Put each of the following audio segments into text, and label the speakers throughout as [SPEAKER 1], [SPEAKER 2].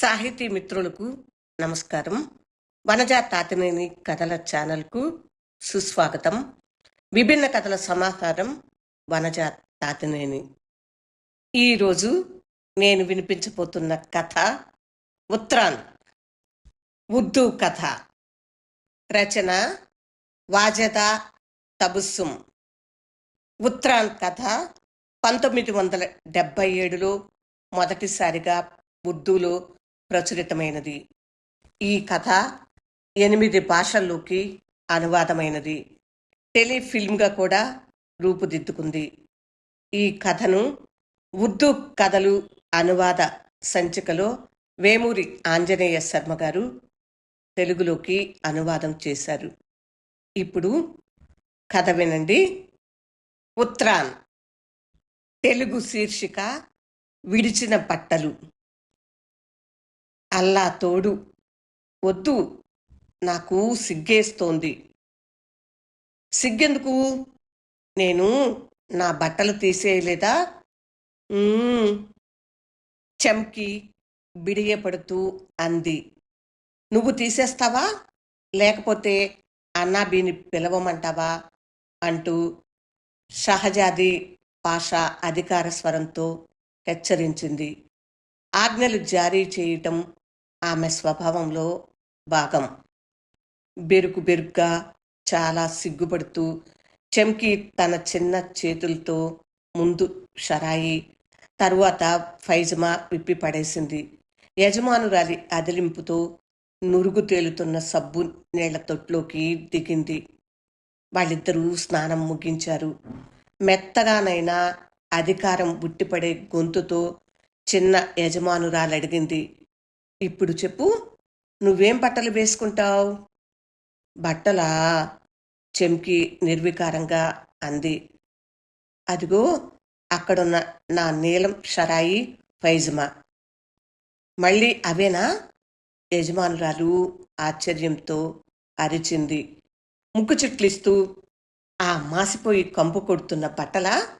[SPEAKER 1] సాహితీ మిత్రులకు నమస్కారం. వనజా తాతినేని కథల ఛానల్కు సుస్వాగతం. విభిన్న కథల సమాహారం వనజా తాతినేని. ఈరోజు నేను వినిపించబోతున్న కథ ఉత్రాన్ ఉర్దూ కథ. రచన వాజదా తబుస్సుం ఉత్రాన్ కథ పంతొమ్మిది వందల డెబ్బై ఏడులో మొదటిసారిగా ఉర్దూలో ప్రచురితమైనది. ఈ కథ ఎనిమిది భాషల్లోకి అనువాదమైనది. టెలిఫిల్మ్గా కూడా రూపుదిద్దుకుంది. ఈ కథను ఉర్దూ కథలు అనువాద సంచికలో వేమూరి ఆంజనేయ శర్మ గారు తెలుగులోకి అనువాదం చేశారు. ఇప్పుడు కథ వినండి. ఉత్రాన్ తెలుగు శీర్షిక విడిచిన బట్టలు. అల్లా తోడు. వద్దు. నాకు సిగ్గేస్తోంది. సిగ్గెందుకు? నేను నా బట్టలు తీసేయలేదా? చెంకి బిడియపడుతూ అంది. నువ్వు తీసేస్తావా? లేకపోతే అన్నాబీని పిలవమంటావా? అంటూ షహజాది పాషా అధికార స్వరంతో హెచ్చరించింది. ఆజ్ఞలు జారీ చేయటం ఆమె స్వభావంలో భాగం. బెరుకు బెరుగ్గా చాలా సిగ్గుపడుతూ చెంకి తన చిన్న చేతులతో ముందు షరాయి తరువాత ఫైజమా విప్పి పడేసింది. యజమానురాలి అదిలింపుతో నురుగు తేలుతున్న సబ్బు నీళ్ళ తొట్లోకి దిగింది. వాళ్ళిద్దరూ స్నానం ముగించారు. మెత్తగానైనా అధికారం బుట్టిపడే గొంతుతో చిన్న యజమానురాలు అడిగింది ఇప్పుడు చెప్పు నువ్వేం బట్టలు వేసుకుంటావు? బట్టలా? చెంకి నిర్వికారంగా అంది. అదిగో అక్కడున్న నా నీలం షరాయి పైజమా. మళ్ళీ అవేనా? యజమానురాలు ఆశ్చర్యంతో అరిచింది. ముక్కు చిట్లిస్తూ ఆ మాసిపోయి కంపు కొడుతున్న బట్టలా?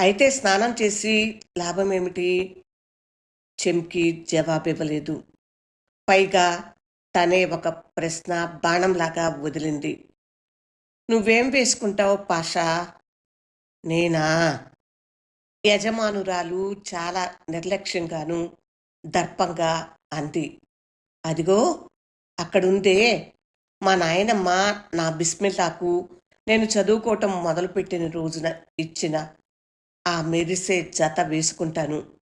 [SPEAKER 1] అయితే స్నానం చేసి లాభమేమిటి? చెంకి జవాబివ్వలేదు పైగా తనే ఒక ప్రశ్న బాణంలాగా వదిలింది. నువ్వేం వేసుకుంటావు పాషా? నేనా? యజమానురాలు చాలా నిర్లక్ష్యంగాను దర్పంగా అంది. అదిగో అక్కడుందే. మా నాయనమ్మ నా బిస్మిల్లాకు నేను చదువుకోవటం మొదలుపెట్టిన రోజున ఇచ్చిన ఆ మెరిసే జత వేసుకుంటాను.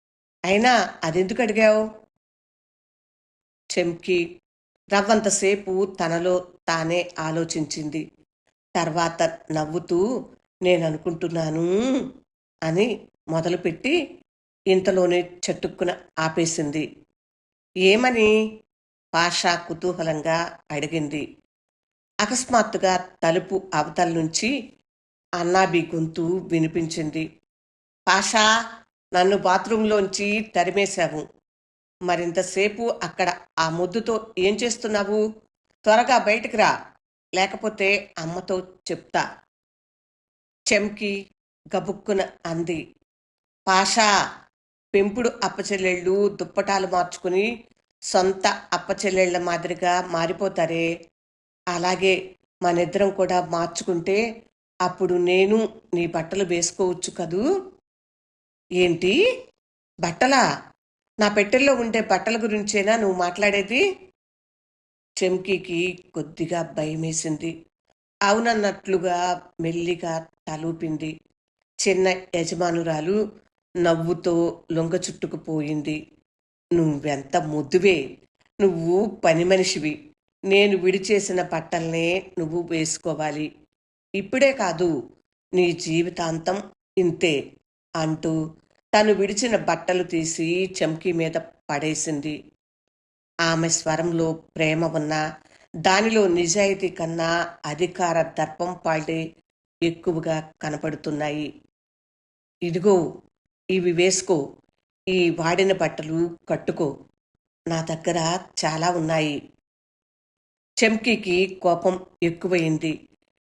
[SPEAKER 1] అయినా అదెందుకు అడిగావు? చెంకి రవ్వంతసేపు తనలో తానే ఆలోచించింది. తర్వాత నవ్వుతూ నేను అనుకుంటున్నాను అని మొదలుపెట్టి ఇంతలోనే చట్టుక్కున ఆపేసింది. ఏమని? పాషా కుతూహలంగా అడిగింది. అకస్మాత్తుగా తలుపు అవతల నుంచి అన్నాబి గొంతు వినిపించింది. పాషా! నన్ను బాత్రూంలోంచి తరిమేశావు. మరింతసేపు అక్కడ ఆ ముద్దుతో ఏం చేస్తున్నావు? త్వరగా బయటకు రా. లేకపోతే అమ్మతో చెప్తా. చెంకి గబుక్కున అంది. పాషా పెంపుడు అప్పచెల్లెళ్ళు దుప్పటాలు మార్చుకుని సొంత అప్పచెల్లెళ్ళ మాదిరిగా మారిపోతారే? అలాగే మనిద్దరం కూడా మార్చుకుంటే అప్పుడు నేను నీ బట్టలు వేసుకోవచ్చు కదూ? ఏంటి? బట్టలా? నా పెట్టెల్లో ఉండే బట్టల గురించేనా నువ్వు మాట్లాడేది? చెంకీకి కొద్దిగా భయమేసింది. అవునన్నట్లుగా మెల్లిగా తలూపింది. చిన్న యజమానురాలు నవ్వుతో లొంగ చుట్టుకుపోయింది నువ్వెంత ముద్దువే? నువ్వు పని మనిషివి. నేను విడిచేసిన బట్టల్నే నువ్వు వేసుకోవాలి. ఇప్పుడే కాదు నీ జీవితాంతం ఇంతే అంటూ తను విడిచిన బట్టలు తీసి చమ్కీ మీద పడేసింది. ఆమె స్వరంలో ప్రేమ ఉన్నా దానిలో నిజాయితీ కన్నా అధికార దర్పం పాల్టే ఎక్కువగా కనపడుతున్నాయి. ఇదిగో ఇవి వేసుకో ఈ వాడిన బట్టలు కట్టుకో నా దగ్గర చాలా ఉన్నాయి. చెంకీకి కోపం ఎక్కువయింది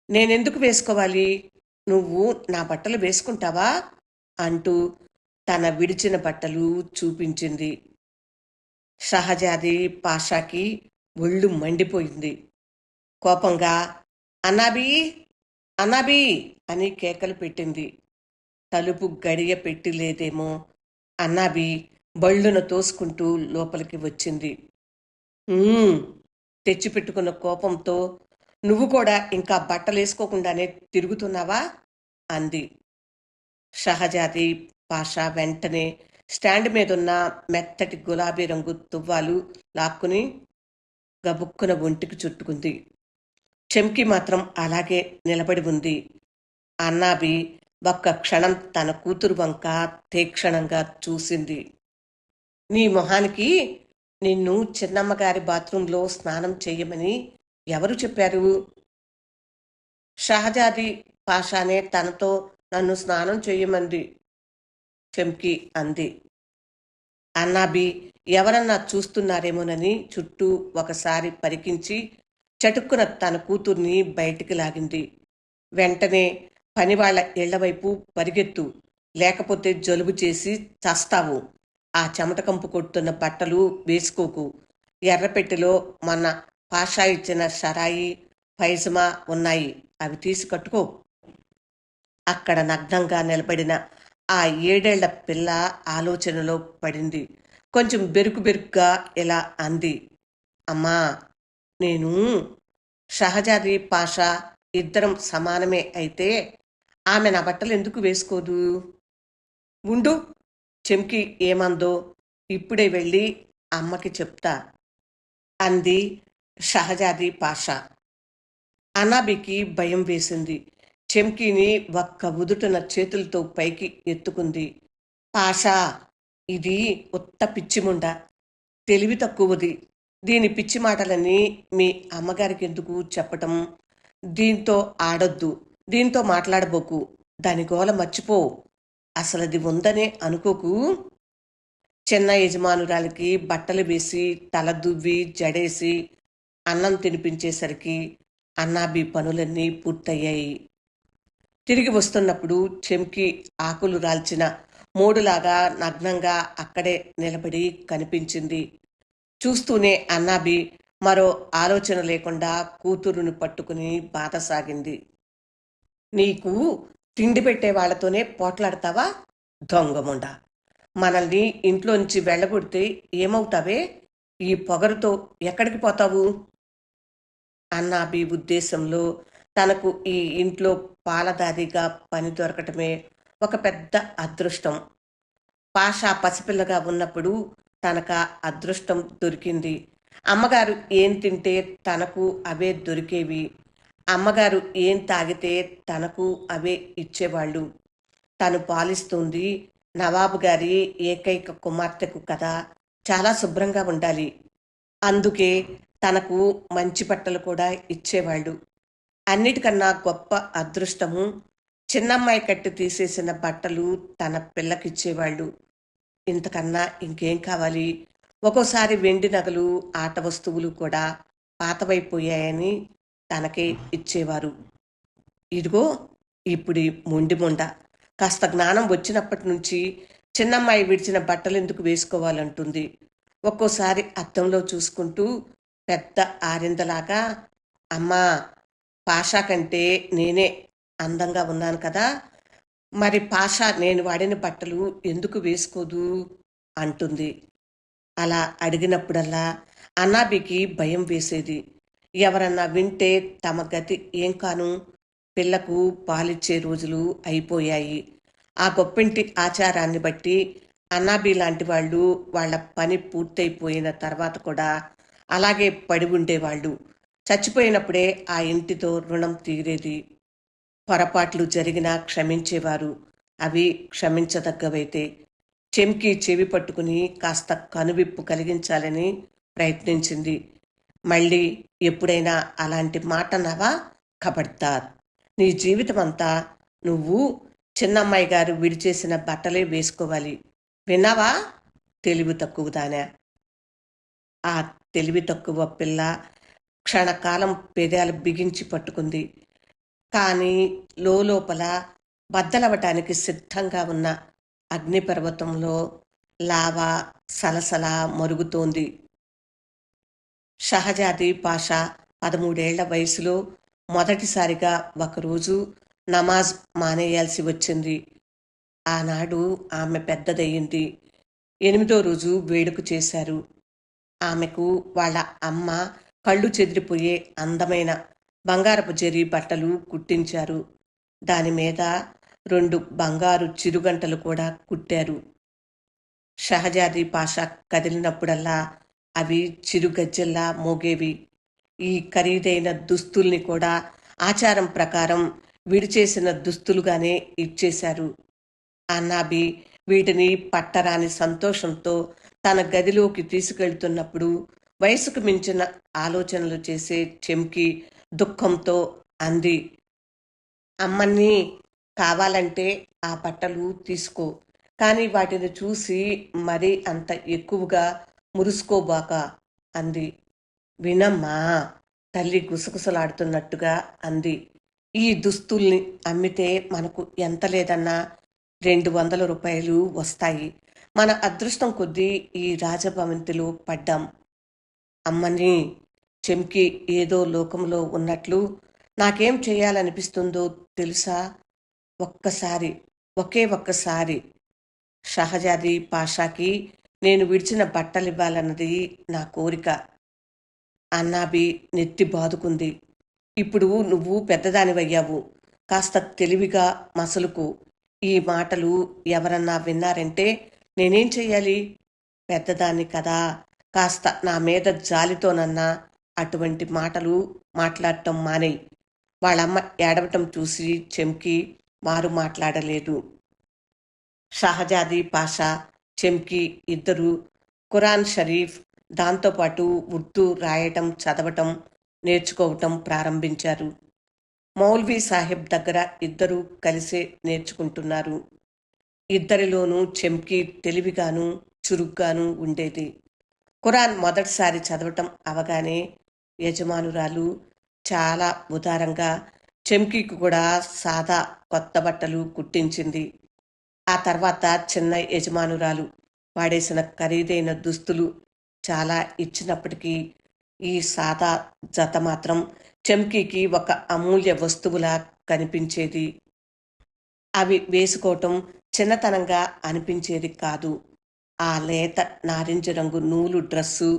[SPEAKER 1] నేనెందుకు వేసుకోవాలి? నువ్వు నా బట్టలు వేసుకుంటావా? అంటూ తన విడిచిన బట్టలు చూపించింది. షహజాది పాషాకి ఒళ్ళు మండిపోయింది. కోపంగా అనాబీ అనాబీ అని కేకలు పెట్టింది. తలుపు గడియ పెట్టి లేదేమో అన్నాబి బళ్ళును తోసుకుంటూ లోపలికి వచ్చింది. తెచ్చిపెట్టుకున్న కోపంతో నువ్వు కూడా ఇంకా బట్టలేసుకోకుండానే తిరుగుతున్నావా? అంది. షహజాది పాషా వెంటనే స్టాండ్ మీదున్న మెత్తటి గులాబీ రంగు తువ్వాలు లాక్కుని గబుక్కున ఒంటికి చుట్టుకుంది. చెంకి మాత్రం అలాగే నిలబడి ఉంది. అన్నాబి ఒక్క క్షణం తన కూతురు వంక తీక్షణంగా చూసింది. నీ మొహానికి నిన్ను చిన్నమ్మగారి బాత్రూంలో స్నానం చేయమని ఎవరు చెప్పారు? షహజాది పాషానే తనతో నన్ను స్నానం చేయమంది చెంకి అంది. అన్నాబి ఎవరన్నా చూస్తున్నారేమోనని చుట్టూ ఒకసారి పరికించి చటుక్కున తన కూతుర్ని బయటికి లాగింది. వెంటనే పనివాళ్ళ ఇళ్ళవైపు పరిగెత్తు లేకపోతే జలుబు చేసి చస్తావు. ఆ చెమటకంపు కొడుతున్న బట్టలు వేసుకోకు. ఎర్రపెట్టెలో మన పాషా ఇచ్చిన షరాయి పైజమా ఉన్నాయి. అవి తీసి కట్టుకో. అక్కడ నగ్నంగా నిలబడిన ఆ ఏడేళ్ళ పిల్ల ఆలోచనలో పడింది. కొంచెం బెరుకు బెరుకుగా ఇలా అంది. అమ్మా నేను షహజాది పాషా ఇద్దరం సమానమే అయితే ఆమె నా బట్టలు ఎందుకు వేసుకోదు? ఉండు చెంకి ఏమందో ఇప్పుడే వెళ్ళి అమ్మకి చెప్తా అంది షహజాది పాషా. అనాబికి భయం వేసింది. చెంకీని ఒక్క ఉదుటన చేతులతో పైకి ఎత్తుకుంది. పాషా ఇది ఉత్త పిచ్చిముండ. తెలివి తక్కువది. దీని పిచ్చి మాటలని మీ అమ్మగారికి ఎందుకు చెప్పటం? దీంతో ఆడొద్దు. దీంతో మాట్లాడబోకు. దాని గోల మర్చిపో. అసలది ఉందనే అనుకోకు. చిన్న యజమానురాలికి బట్టలు వేసి తల దువ్వి జడేసి అన్నం తినిపించేసరికి అన్నాబి పనులన్నీ పూర్తయ్యాయి. తిరిగి వస్తున్నప్పుడు చెంకి ఆకులు రాల్చిన మూడులాగా నగ్నంగా అక్కడే నిలబడి కనిపించింది. చూస్తూనే అన్నాబి మరో ఆలోచన లేకుండా కూతురును పట్టుకుని బాధసాగింది నీకు తిండి పెట్టే వాళ్ళతోనే పోట్లాడతావా? దొంగముండ మనల్ని ఇంట్లోంచి వెళ్ళగొడితే ఏమవుతావే? ఈ పొగరుతో ఎక్కడికి పోతావు? అన్నాబి ఉద్దేశంలో తనకు ఈ ఇంట్లో పాలదారిగా పని దొరకటమే ఒక పెద్ద అదృష్టం. పాషా పసిపిల్లగా ఉన్నప్పుడు తనకు అదృష్టం దొరికింది. అమ్మగారు ఏం తింటే తనకు అవే దొరికేవి. అమ్మగారు ఏం తాగితే తనకు అవే ఇచ్చేవాళ్ళు. తను పాలిస్తుంది నవాబు గారి ఏకైక కుమార్తెకు కదా చాలా శుభ్రంగా ఉండాలి. అందుకే తనకు మంచి బట్టలు కూడా ఇచ్చేవాళ్ళు. అన్నిటికన్నా గొప్ప అదృష్టము చిన్నమ్మాయి కట్టి తీసేసిన బట్టలు తన పిల్లకిచ్చేవాళ్ళు. ఇంతకన్నా ఇంకేం కావాలి? ఒక్కోసారి వెండి నగలు ఆట వస్తువులు కూడా పాతవైపోయాయని తనకే ఇచ్చేవారు. ఇదిగో ఇప్పుడు మొండి మొండ. కాస్త జ్ఞానం వచ్చినప్పటి నుంచి చిన్నమ్మాయి విడిచిన బట్టలు ఎందుకు వేసుకోవాలంటుంది? ఒక్కోసారి అద్దంలో చూసుకుంటూ పెద్ద ఆరిందలాగా అమ్మా పాషా కంటే నేనే అందంగా ఉన్నాను కదా. మరి పాషా నేను వాడిన బట్టలు ఎందుకు వేసుకోదు? అంటుంది. అలా అడిగినప్పుడల్లా అన్నాబికి భయం వేసేది. ఎవరన్నా వింటే తమ గతి ఏం కాను? పిల్లకు పాలిచ్చే రోజులు అయిపోయాయి. ఆ గొప్పింటి ఆచారాన్ని బట్టి అన్నాబి లాంటి వాళ్ళు వాళ్ళ పని పూర్తయిపోయిన తర్వాత కూడా అలాగే పడి ఉండేవాళ్ళు. చచ్చిపోయినప్పుడే ఆ ఇంటితో రుణం తీరేది. పొరపాట్లు జరిగినా క్షమించేవారు. అవి క్షమించదగ్గవైతే చెంకి చెవి పట్టుకుని కాస్త కనువిప్పు కలిగించాలని ప్రయత్నించింది. మళ్ళీ ఎప్పుడైనా అలాంటి మాట నవా? కబడ్తార్. నీ జీవితం అంతా నువ్వు చిన్నమ్మాయి గారు విడిచేసిన బట్టలే వేసుకోవాలి. విన్నావా? తెలివి తక్కువదానా. ఆ తెలివి తక్కువ పిల్ల క్షణకాలం పెదాలు బిగించి పట్టుకుంది. కానీ లోపల బద్దలవటానికి సిద్ధంగా ఉన్న అగ్నిపర్వతంలో లావా సలసల మరుగుతోంది. షహజాది పాషా పదమూడేళ్ళ వయసులో మొదటిసారిగా ఒకరోజు నమాజ్ మానేయాల్సి వచ్చింది. ఆనాడు ఆమె పెద్దదయ్యింది. ఎనిమిదో రోజు వేడుక చేశారు. ఆమెకు వాళ్ళ అమ్మ కళ్ళు చెదిరిపోయే అందమైన బంగారపు జరీ బట్టలు కుట్టించారు. దాని మీద రెండు బంగారు చిరుగంటలు కూడా కుట్టారు. షహజాది పాషా కదిలినప్పుడల్లా అవి చిరుగజ్జల్లా మోగేవి. ఈ ఖరీదైన దుస్తుల్ని కూడా ఆచారం ప్రకారం విడిచేసిన దుస్తులుగానే ఇచ్చేశారు. అన్నాబి వీటిని పట్టరాని సంతోషంతో తన గదిలోకి తీసుకెళ్తున్నప్పుడు వయసుకు మించిన ఆలోచనలు చేసే చెంకి దుఃఖంతో అంది అమ్మని కావాలంటే ఆ బట్టలు తీసుకో కానీ వాటిని చూసి మరీ అంత ఎక్కువగా మురుసుకోబాక అంది. వినమ్మా తల్లి గుసగుసలాడుతున్నట్టుగా అంది. ఈ దుస్తుల్ని అమ్మితే మనకు ఎంత లేదన్నా రెండు వందల రూపాయలు వస్తాయి. మన అదృష్టం కొద్దీ ఈ రాజభవంతిలో పడ్డాం. అమ్మని చెంకి ఏదో లోకంలో ఉన్నట్లు నాకేం చేయాలనిపిస్తుందో తెలుసా? ఒక్కసారి ఒకే ఒక్కసారి. షహజాది పాషాకి నేను విడిచిన బట్టలివ్వాలన్నది నా కోరిక. అన్నాబి నెత్తి బాదుకుంది. ఇప్పుడు నువ్వు పెద్దదానివయ్యావు. కాస్త తెలివిగా మసలుకు. ఈ మాటలు ఎవరన్నా విన్నారంటే నేనేం చెయ్యాలి? పెద్దదాన్ని కదా. కాస్త నా మీద జాలితోనన్నా అటువంటి మాటలు మాట్లాడటం మానేయి. వాళ్ళమ్మ ఏడవటం చూసి చెంకి వారు మాట్లాడలేదు. షహజాది పాషా చెంకి ఇద్దరు ఖురాన్ షరీఫ్ దాంతోపాటు ఉర్దూ రాయటం చదవటం నేర్చుకోవటం ప్రారంభించారు. మౌల్వీ సాహెబ్ దగ్గర ఇద్దరు కలిసే నేర్చుకుంటున్నారు. ఇద్దరిలోనూ చెంకి తెలివిగాను చురుగ్గాను ఉండేది. ఖురాన్ మొదటిసారి చదవటం అవగానే యజమానురాలు చాలా ఉదారంగా చెంకీకి కూడా సాదా కొత్త బట్టలు కుట్టించింది. ఆ తర్వాత చిన్న యజమానురాలు వాడేసిన ఖరీదైన దుస్తులు చాలా ఇచ్చినప్పటికీ ఈ సాదా జత మాత్రం చెంకీకి ఒక అమూల్య వస్తువులా కనిపించేది. అవి వేసుకోవటం చిన్నతనంగా అనిపించేది కాదు. ఆ లేత నారింజ రంగు నూలు డ్రస్సు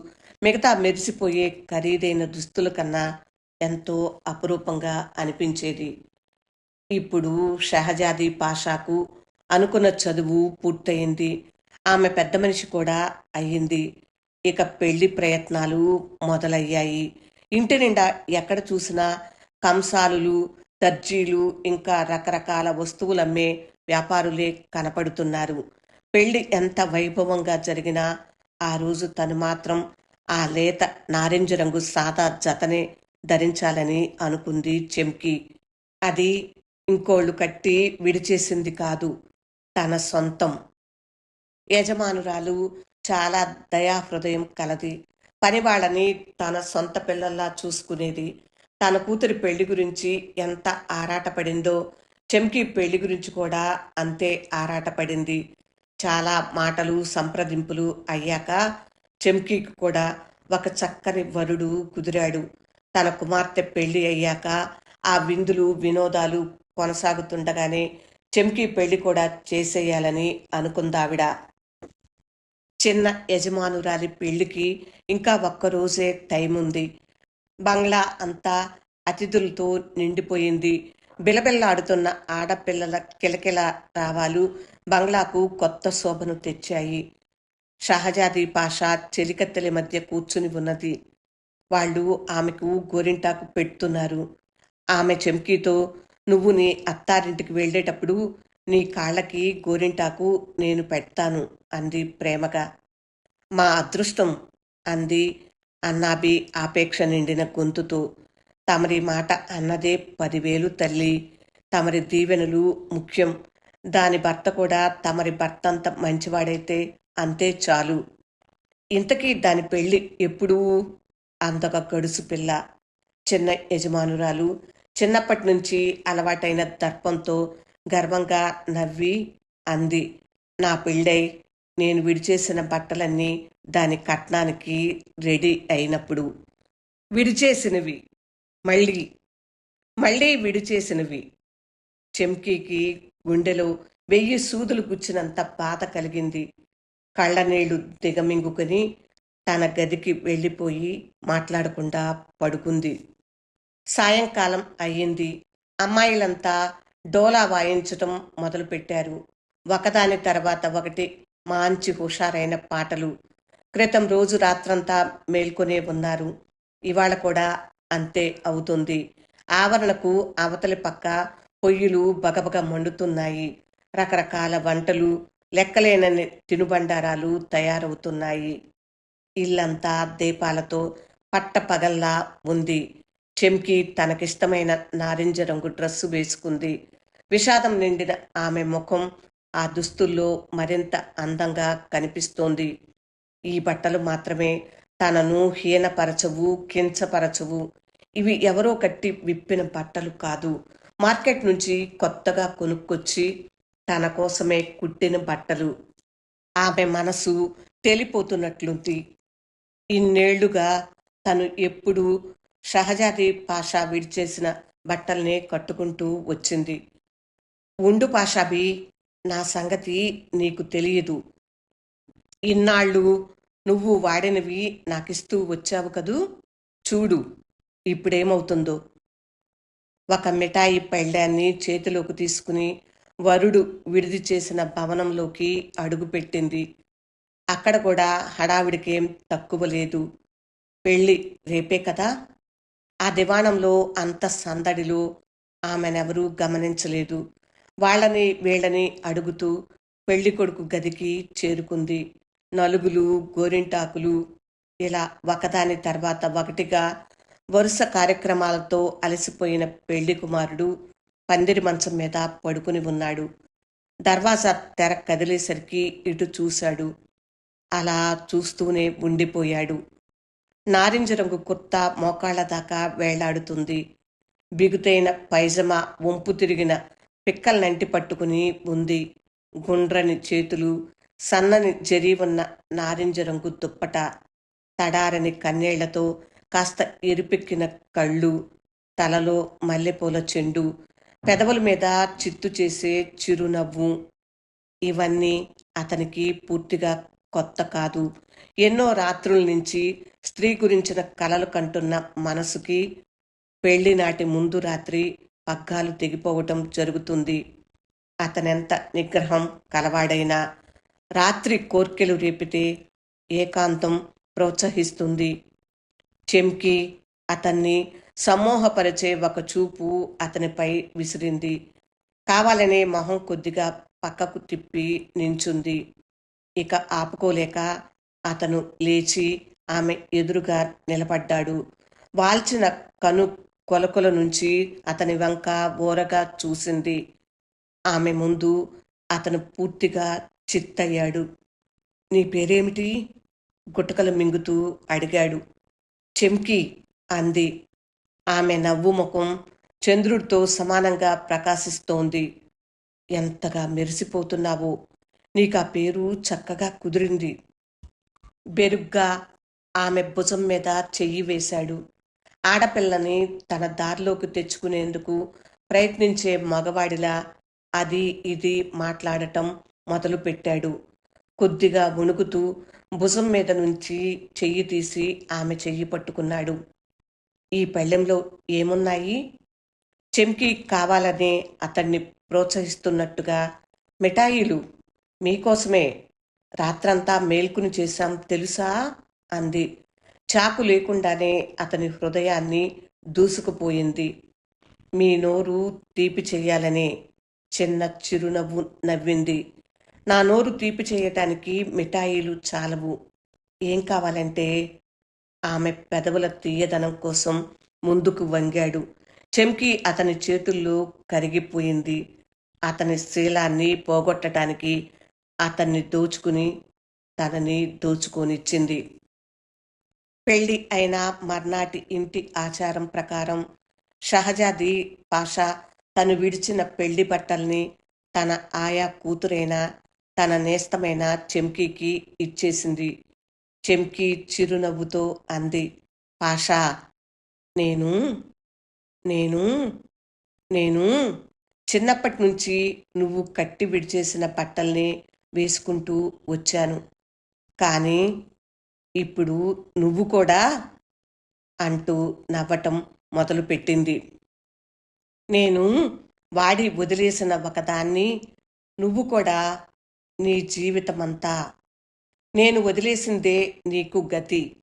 [SPEAKER 1] మిగతా మెరిసిపోయే ఖరీదైన దుస్తుల కన్నా ఎంతో అపురూపంగా అనిపించేది. ఇప్పుడు షహజాది పాషాకు అనుకున్న చదువు పూర్తయింది. ఆమె పెద్ద మనిషి కూడా అయ్యింది. ఇక పెళ్ళి ప్రయత్నాలు మొదలయ్యాయి. ఇంటి నిండా ఎక్కడ చూసినా కంసాలులు దర్జీలు ఇంకా రకరకాల వస్తువులమ్మే వ్యాపారులే కనపడుతున్నారు. పెళ్ళి ఎంత వైభవంగా జరిగినా ఆ రోజు తను మాత్రం ఆ లేత నారింజ రంగు సాదా జతనే ధరించాలని అనుకుంది చెంకి అది ఇంకోళ్ళు కట్టి విడిచేసింది కాదు తన సొంతం. యజమానురాలు చాలా దయాహృదయం కలది. పనివాళ్ళని తన సొంత పిల్లల్లా చూసుకునేది. తన కూతురి పెళ్ళి గురించి ఎంత ఆరాటపడిందో చెంకి పెళ్ళి గురించి కూడా అంతే ఆరాటపడింది. చాలా మాటలు సంప్రదింపులు అయ్యాక చెంకీకి కూడా ఒక చక్కని వరుడు కుదిరాడు. తన కుమార్తె పెళ్ళి అయ్యాక ఆ విందులు వినోదాలు కొనసాగుతుండగానే చెంకీ పెళ్ళి కూడా చేసేయాలని అనుకుందావిడ. చిన్న యజమానురాలి పెళ్ళికి ఇంకా ఒక్కరోజే టైం ఉంది బంగ్లా అంతా అతిథులతో నిండిపోయింది. బిలబిల్లాడుతున్న ఆడపిల్లల కిలకిల రావాలు బంగ్లాకు కొత్త శోభను తెచ్చాయి. షహజాది పాషా చెలికత్తెల మధ్య కూర్చుని ఉన్నది. వాళ్ళు ఆమెకు గోరింటాకు పెడుతున్నారు. ఆమె చెంకీతో నువ్వు నీ అత్తారింటికి వెళ్ళేటప్పుడు నీ కాళ్ళకి గోరింటాకు నేను పెడతాను అంది ప్రేమగా. మా అదృష్టం అంది అన్నాబి ఆపేక్ష నిండిన గొంతుతో. తమరి మాట అన్నదే పదివేలు తల్లి. తమరి దీవెనలు ముఖ్యం. దాని భర్త కూడా తమరి భర్త అంత మంచివాడైతే అంతే చాలు. ఇంతకీ దాని పెళ్ళి ఎప్పుడూ? అంతక గడుసు పిల్ల. చిన్న యజమానురాలు. చిన్నప్పటి నుంచి అలవాటైన దర్పంతో గర్వంగా నవ్వి అంది. నా పెళ్ళై నేను విడిచేసిన బట్టలన్నీ దాని కట్నానికి రెడీ అయినప్పుడు. విడిచేసినవి. మళ్ళీ మళ్ళీ విడిచేసినవి. చెంకీకి గుండెలో వెయ్యి సూదులు గుచ్చినంత బాధ కలిగింది. కళ్ళనీళ్ళు దిగమింగుకొని తన గదికి వెళ్ళిపోయి మాట్లాడకుండా పడుకుంది. సాయంకాలం అయ్యింది. అమ్మాయిలంతా డోలా వాయించటం మొదలుపెట్టారు. ఒకదాని తర్వాత ఒకటి మంచి హుషారైన పాటలు. క్రితం రోజు రాత్రంతా మేల్కొనే ఉన్నారు. ఇవాళ కూడా అంతే అవుతుంది. ఆవరణకు అవతలి పక్క పొయ్యిలు బగబగ మండుతున్నాయి. రకరకాల వంటలు లెక్కలేనని తినుబండారాలు తయారవుతున్నాయి. ఇల్లంతా దీపాలతో పట్టపగల్లా ఉంది. చెంకి తనకిష్టమైన నారింజ రంగు డ్రెస్సు వేసుకుంది. విషాదం నిండిన ఆమె ముఖం ఆ దుస్తుల్లో మరింత అందంగా కనిపిస్తోంది. ఈ బట్టలు మాత్రమే తనను హీనపరచవు కించపరచవు. ఇవి ఎవరో కట్టి విప్పిన బట్టలు కాదు. మార్కెట్ నుంచి కొత్తగా కొనుక్కొచ్చి తన కోసమే కుట్టిన బట్టలు. ఆమె మనసు తెలిపోతున్నట్లుంది. ఇన్నేళ్ళుగా తను ఎప్పుడూ షహజాది పాషా విడిచేసిన బట్టల్నే కట్టుకుంటూ వచ్చింది. ఉండు పాషాబి నా సంగతి నీకు తెలియదు. ఇన్నాళ్ళు నువ్వు వాడినవి నాకిస్తూ వచ్చావు కదూ? చూడు. ఇప్పుడేమవుతుందో? ఒక మిఠాయి పళ్ళాన్ని చేతిలోకి తీసుకుని వరుడు విడిది చేసిన భవనంలోకి అడుగుపెట్టింది. అక్కడ కూడా హడావిడికేం తక్కువ లేదు. పెళ్ళి రేపే కదా? ఆ దివాణంలో అంత సందడిలో ఆమెనెవరూ గమనించలేదు. వాళ్ళని వీళ్ళని అడుగుతూ పెళ్ళి కొడుకు గదికి చేరుకుంది. నలుగులు గోరింటాకులు ఇలా ఒకదాని తర్వాత ఒకటిగా వరుస కార్యక్రమాలతో అలసిపోయిన పెళ్ళి కుమారుడు పందిరి మంచం మీద పడుకుని ఉన్నాడు. దర్వాజా తెర కదిలేసరికి ఇటు చూశాడు. అలా చూస్తూనే ఉండిపోయాడు. నారింజ రంగు కుర్తా మోకాళ్ళ దాకా వేలాడుతుంది. బిగుతైన పైజమా వంపు తిరిగిన పిక్కల్నంటి పట్టుకుని ఉంది. గుండ్రని చేతులు సన్నని జరీ ఉన్న నారింజ రంగు దుప్పట తడారని కన్నేళ్ళతో కాస్త ఎరిపెక్కిన కళ్ళు తలలో మల్లెపూల చెండు పెదవుల మీద చిత్తు చేసే చిరునవ్వు ఇవన్నీ అతనికి పూర్తిగా కొత్త కాదు. ఎన్నో రాత్రుల నుంచి స్త్రీ గురించిన కలలు కంటున్న మనసుకి పెళ్ళి నాటి ముందు రాత్రి పగ్గాలు తెగిపోవటం జరుగుతుంది. అతనెంత నిగ్రహం కలవాడైనా రాత్రి కోర్కెలు రేపితే ఏకాంతం ప్రోత్సహిస్తుంది. చెంకి అతన్ని సమ్మోహపరిచే ఒక చూపు అతనిపై విసిరింది. కావాలనే మొహం కొద్దిగా పక్కకు తిప్పి నించుంది. ఇక ఆపుకోలేక అతను లేచి ఆమె ఎదురుగా నిలబడ్డాడు. వాల్చిన కను కొలకొల నుంచి అతని వంక ఓరగా చూసింది. ఆమె ముందు అతను పూర్తిగా చిత్తయ్యాడు. నీ పేరేమిటి? గుట్టకలు మింగుతూ అడిగాడు. చెంకి అంది. ఆమె నవ్వు ముఖం చంద్రుడితో సమానంగా ప్రకాశిస్తోంది. ఎంతగా మెరిసిపోతున్నావో నీకు ఆ పేరు చక్కగా కుదిరింది. బెరుగ్గా ఆమె భుజం మీద చెయ్యి వేశాడు. ఆడపిల్లని తన దారిలోకి తెచ్చుకునేందుకు ప్రయత్నించే మగవాడిలా అది ఇది మాట్లాడటం మొదలుపెట్టాడు. కొద్దిగా వణుకుతూ భుజం మీద నుంచి చెయ్యి తీసి ఆమె చెయ్యి పట్టుకున్నాడు. ఈ పళ్ళెంలో ఏమున్నాయి? చెంకి కావాలనే అతన్ని ప్రోత్సహిస్తున్నట్టుగా మిఠాయిలు మీకోసమే రాత్రంతా మేల్కుని చేశాం తెలుసా? అంది. చాకు లేకుండానే అతని హృదయాన్ని దూసుకుపోయింది. మీ నోరు తీపి చెయ్యాలనే చిన్న చిరునవ్వు నవ్వింది. నా నోరు తీపి చేయటానికి మిఠాయిలు చాలవు. ఏం కావాలంటే ఆమె పెదవుల తీయదనం కోసం ముందుకు వంగాడు. చెంకి అతని చేతుల్లో కరిగిపోయింది. అతని శీలాన్ని పోగొట్టడానికి అతన్ని దోచుకుని తనని దోచుకొనిచ్చింది. పెళ్ళి అయిన మర్నాటి ఇంటి ఆచారం ప్రకారం షహజాది పాషా తను విడిచిన పెళ్ళి బట్టల్ని తన ఆయా కూతురైన తన నేస్తమైన చెంకీకి ఇచ్చేసింది. చెంకీ చిరునవ్వుతో అంది. పాషా నేను నేను నేను చిన్నప్పటి నుంచి నువ్వు కట్టి విడిచేసిన బట్టల్ని వేసుకుంటూ వచ్చాను. కానీ ఇప్పుడు నువ్వు కూడా అంటూ నవ్వటం మొదలుపెట్టింది. నేను వాడి వదిలేసిన ఒకదాన్ని నువ్వు కూడా నీ జీవితమంతా. నేను వదిలేసిందే నీకు గతి.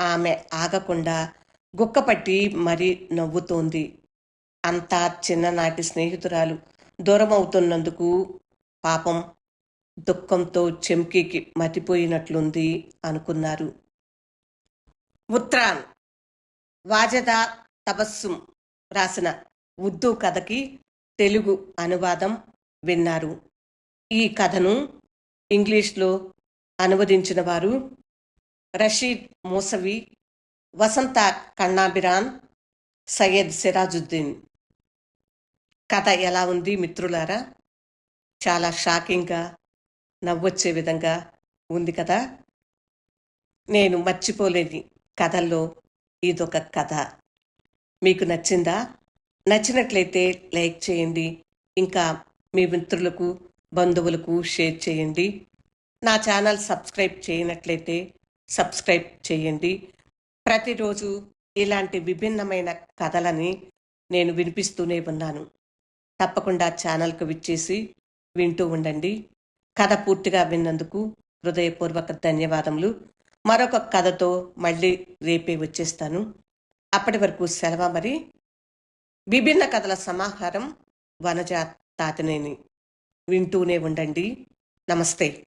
[SPEAKER 1] ఆమె ఆగకుండా గుక్కపట్టి మరీ నవ్వుతోంది. అంతా చిన్ననాటి స్నేహితురాలు దూరమవుతున్నందుకు పాపం దుఃఖంతో చెంకీకి మతిపోయినట్లుంది అనుకున్నారు. ఉత్రాన్ వాజదా తబస్సుం రాసిన ఉర్దూ కథకి తెలుగు అనువాదం విన్నారు. ఈ కథను ఇంగ్లీష్లో అనువదించిన వారు రషీద్ మూసవి వసంత కన్నాబిరాన్ సయ్యద్ సిరాజుద్దీన్. కథ ఎలా ఉంది మిత్రులారా? చాలా షాకింగ్గా నవ్వొచ్చే విధంగా ఉంది కదా? నేను మర్చిపోలేని కథల్లో ఇదొక కథ. మీకు నచ్చిందా? నచ్చినట్లయితే లైక్ చేయండి. ఇంకా మీ మిత్రులకు బంధువులకు షేర్ చేయండి. నా ఛానల్ సబ్స్క్రైబ్ చేయనట్లయితే సబ్స్క్రైబ్ చేయండి. ప్రతిరోజు ఇలాంటి విభిన్నమైన కథలని నేను వినిపిస్తూనే ఉన్నాను. తప్పకుండా ఛానల్కు విచ్చేసి వింటూ ఉండండి. కథ పూర్తిగా విన్నందుకు హృదయపూర్వక ధన్యవాదములు. మరొక కథతో మళ్ళీ రేపే వచ్చేస్తాను. అప్పటి వరకు సెలవు మరి. విభిన్న కథల సమాహారం వనజా తాతనేని. వింటూనే ఉండండి. నమస్తే.